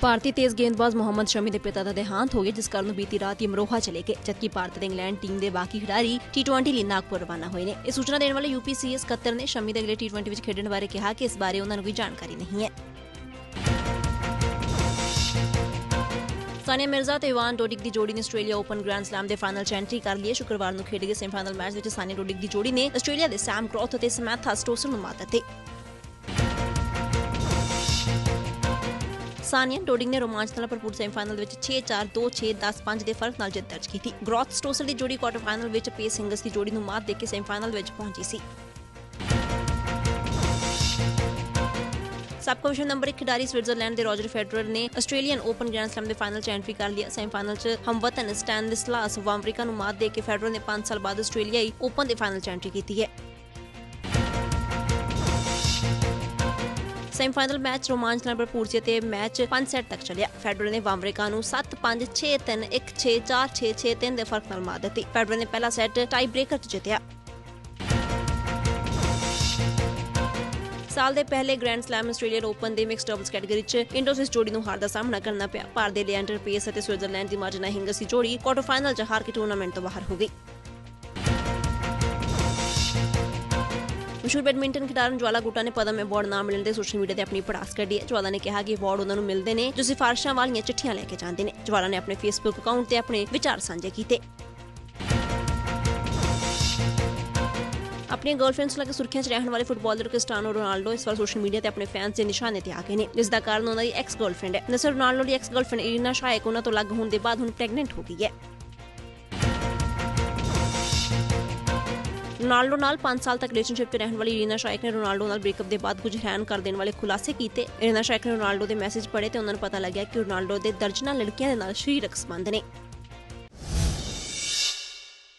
ਭਾਰਤੀ ਤੇਜ਼ ਗੇਂਦਬਾਜ਼ ਮੁਹੰਮਦ ਸ਼ਮੀ ਦੇ ਪਿਤਾ ਦਾ ਦੇਹਾਂਤ ਹੋ ਗਿਆ, ਜਿਸ ਕਾਰਨ ਬੀਤੀ ਰਾਤ ਯਮਰੋਹਾ ਚਲੇ ਗਏ, ਜਦਕਿ ਭਾਰਤ ਤੇ ਇੰਗਲੈਂਡ ਟੀਮ ਦੇ ਬਾਕੀ ਖਿਡਾਰੀ ਟੀ20 ਲਈ ਨਾਗਪੁਰ ਰਵਾਨਾ ਹੋਏ ਨੇ। ਇਹ ਸੂਚਨਾ ਦੇਣ ਵਾਲੇ ਯੂਪੀਸੀਐਸ ਕਤਰ ਨੇ ਸ਼ਮੀ ਦੇ ਅਗਲੇ ਟੀ20 ਵਿੱਚ ਖੇਡਣ ਬਾਰੇ ਕਿਹਾ ਕਿ ਇਸ ਬਾਰੇ ਉਹਨਾਂ ਨੂੰ ਕੋਈ ਜਾਣਕਾਰੀ ਨਹੀਂ ਹੈ। ਸਾਨੀਆ ਮਿਰਜ਼ਾ ਤੇ ਇਵਾਨ ਡੋਡਿਕ ਦੀ ਜੋੜੀ ਨੇ ਆਸਟ੍ਰੇਲੀਆ ਓਪਨ ਗ੍ਰੈਂਡ ਸਲੈਮ ਦੇ ਫਾਈਨਲ 'ਚ ਐਂਟਰੀ ਕਰ ਲਈ ਸ਼ੁੱਕਰਵਾਰ ਨੂੰ ਖੇਡੇ ਗਏ ਸੈਮੀਫਾਈਨਲ ਮੈਚ ਵਿੱਚ ਸਾਨੀਆ ਡੋਡਿਕ ਦੀ ਜੋੜੀ ਨੇ ਆਸਟ੍ਰੇਲੀਆ ਦੇ ਸੈਮ ਕ੍ਰੌਥ ਅਤੇ ਸਮੈਥਾ ਸਟੋਸਰ ਨੂੰ ਮਾਤ ਦਿੱਤੀ। ਸਾਨੀਆ ਡੋਡਿੰਗ ਨੇ ਰੋਮਾਂਚ ਨਾਲ ਭਰਪੂਰ ਸੈਮੀਫਾਈਨਲ ਵਿੱਚ 6-4 2-6 10-5 ਦੇ ਫ਼ਰਕ ਨਾਲ ਜਿੱਤ ਦਰਜ ਕੀਤੀ। ਗ੍ਰੌਥ ਸਟੋਸਰ ਦੀ ਜੋੜੀ ਕੁਆਟਰ ਫਾਈਨਲ ਵਿੱਚ ਪੇਸ ਸਿੰਗਸ ਦੀ ਜੋੜੀ ਨੂੰ ਮਾਤ ਦੇ ਕੇ ਸੈਮੀਫਾਈਨਲ ਵਿੱਚ ਪਹੁੰਚੀ ਸੀ। ਸਬ ਕਮਿਸ਼ਨ ਨੰਬਰ 1 ਖਿਡਾਰੀ ਸਵਿਟਜ਼ਰਲੈਂਡ ਦੇ ਰੋਜਰ ਫੈਡਰਰ ਨੇ ਆਸਟ੍ਰੇਲੀਅਨ ਓਪਨ ਗ੍ਰੈਂਡ ਸਲੈਮ ਦੇ ਫਾਈਨਲ 'ਚ ਐਂਟਰੀ ਕਰ ਲਿਆ। ਸੈਮੀਫਾਈਨਲ 'ਚ ਹਮਵਤਨ ਸਟੈਨਿਸਲਾਸ ਵਾਮਰਿਕਾ ਨੂੰ ਮਾਤ ਦੇ ਕੇ ਫੈਡਰਰ ਨੇ 5 ਸਾਲ ਬਾਅਦ ਆਸਟ੍ਰੇਲੀਆਈ ਓਪਨ ਦੇ ਫਾਈਨਲ 'ਚ ਐਂਟਰੀ ਕੀਤੀ ਹੈ। ਸੈਮੀਫਾਈਨਲ ਮੈਚ ਰੋਮਾਂਚ ਨਾਲ ਭਰਪੂਰ ਤੇ ਮੈਚ 5 ਸੈੱਟ ਤੱਕ ਚੱਲਿਆ। ਫੈਡਰਰ ਨੇ ਵਾਮਰਿਕਾ ਨੂੰ 7-5 6-3 1-6 4-6 6-3 ਦੇ ਫ਼ਰਕ ਨਾਲ ਮਾਤ ਦਿੱਤੀ। ਫੈਡਰਰ ਨੇ ਪਹਿਲਾ ਸੈੱਟ ਟਾਈ ਬ੍ਰੇਕਰ 'ਚ ਜਿੱਤਿਆ। ਸਾਲ ਦੇ ਪਹਿਲੇ ਗ੍ਰੈਂਡ ਸਲੈਮ ਆਸਟ੍ਰੇਲੀਅਨ ਓਪਨ ਦੇ ਮਿਕਸ ਡਬਲਸ ਕੈਟਾਗਰੀ 'ਚ ਇੰਡੋਸਿਸ ਜੋੜੀ ਨੂੰ ਹਾਰ ਦਾ ਸਾਹਮਣਾ ਕਰਨਾ ਪਿਆ। ਭਾਰਤ ਦੇ ਲਿਐਂਡਰ ਪੇਸ ਅਤੇ ਸਵਿਟਜ਼ਰਲੈਂਡ ਦੀ ਮਾਰਜਨਾ ਹਿੰਗਸ ਦੀ ਜੋੜੀ ਕੁਆਟਰ ਫਾਈਨਲ 'ਚ ਹਾਰ ਕੇ ਟੂਰਨਾਮੈਂਟ ਤੋਂ ਬਾਹਰ ਹੋ ਗਈ। ਮਸ਼ਹੂਰ ਬੈਡਮਿੰਟਨ ਖਿਡਾਰਨ ਜਵਾਲਾ ਗੁੱਟਾ ਨੇ ਪਦਮ ਅਵਾਰਡ ਨਾ ਮਿਲਣ ਦੇ ਸੋਸ਼ਲ ਮੀਡੀਆ ਤੇ ਆਪਣੀ ਪੜਾਸ ਕੱਢੀ ਹੈ। ਜਵਾਲਾ ਨੇ ਕਿਹਾ ਕਿ ਅਵਾਰਡ ਉਹਨਾਂ ਨੂੰ ਮਿਲਦੇ ਨੇ ਜੋ ਸਿਫਾਰਿਸ਼ਾਂ ਵਾਲੀਆਂ ਚਿੱਠੀਆਂ ਲੈ ਕੇ ਜਾਂਦੇ ਨੇ। ਜਵਾਲਾ ਨੇ ਆਪਣੇ ਫੇਸਬੁੱਕ ਅਕਾਊਂਟ ਤੇ ਆਪਣੇ ਵਿਚਾਰ ਸਾਂਝੇ ਕੀਤੇ। ਆਪਣੀਆਂ ਗਰਲਫ੍ਰੈਂਡਸ ਲੱਗੇ ਸੁਰਖੀਆਂ 'ਚ ਰਹਿਣ ਵਾਲੇ ਫੁੱਟਬਾਲਰ ਕ੍ਰਿਸਟੀਆਨੋ ਰੋਨਾਲਡੋ ਇਸ ਵਾਰ ਸੋਸ਼ਲ ਮੀਡੀਆ ਤੇ ਆਪਣੇ ਫੈਨਸ ਦੇ ਨਿਸ਼ਾਨੇ ਤੇ ਆ ਗਏ ਨੇ। ਜਿਸ ਦਾ ਕਾਰਨ ਉਹਨਾਂ ਦੀ ਐਕਸ ਗਰਲਫ੍ਰੈਂਡ ਹੈ। ਨਸਰ ਰੋਨਾਲਡੋ ਦੀ ਐਕਸ ਗਰਲਫ੍ਰੈਂਡ ਇਰੀਨਾ ਸ਼ਾਇਕ ਉਹਨਾਂ ਤੋਂ ਅਲੱਗ ਹੋਣ ਦੇ ਬਾਅਦ ਹੁਣ ਪ੍ਰੈਗਨੈਂਟ ਹੋ ਗਈ ਹੈ। ਰੋਨਾਲਡੋ ਨਾਲ 5 ਸਾਲ ਤੱਕ ਰਿਲੇਸ਼ਨਸ਼ਿਪ 'ਚ ਰਹਿਣ ਵਾਲੀ ਰੀਨਾ ਸ਼ਾਇਕ ਨੇ ਰੋਨਾਲਡੋ ਨਾਲ ਬ੍ਰੇਕਅਪ ਦੇ ਬਾਅਦ ਕੁਝ ਹੈਰਾਨ ਕਰ ਦੇਣ ਵਾਲੇ ਖੁਲਾਸੇ ਕੀਤੇ। ਰੀਨਾ ਸ਼ਾਇਕ ਨੇ ਰੋਨਾਲਡੋ ਦੇ ਮੈਸੇਜ ਪੜ੍ਹੇ ਤੇ ਉਹਨਾਂ ਨੂੰ ਪਤਾ ਲੱਗਿਆ ਕਿ ਰੋਨਾਲਡੋ ਦੇ ਦਰਜਨਾਂ ਲੜਕੀਆਂ ਦੇ ਨਾਲ ਸਰੀਰਕ ਸੰਬੰਧ ਨੇ।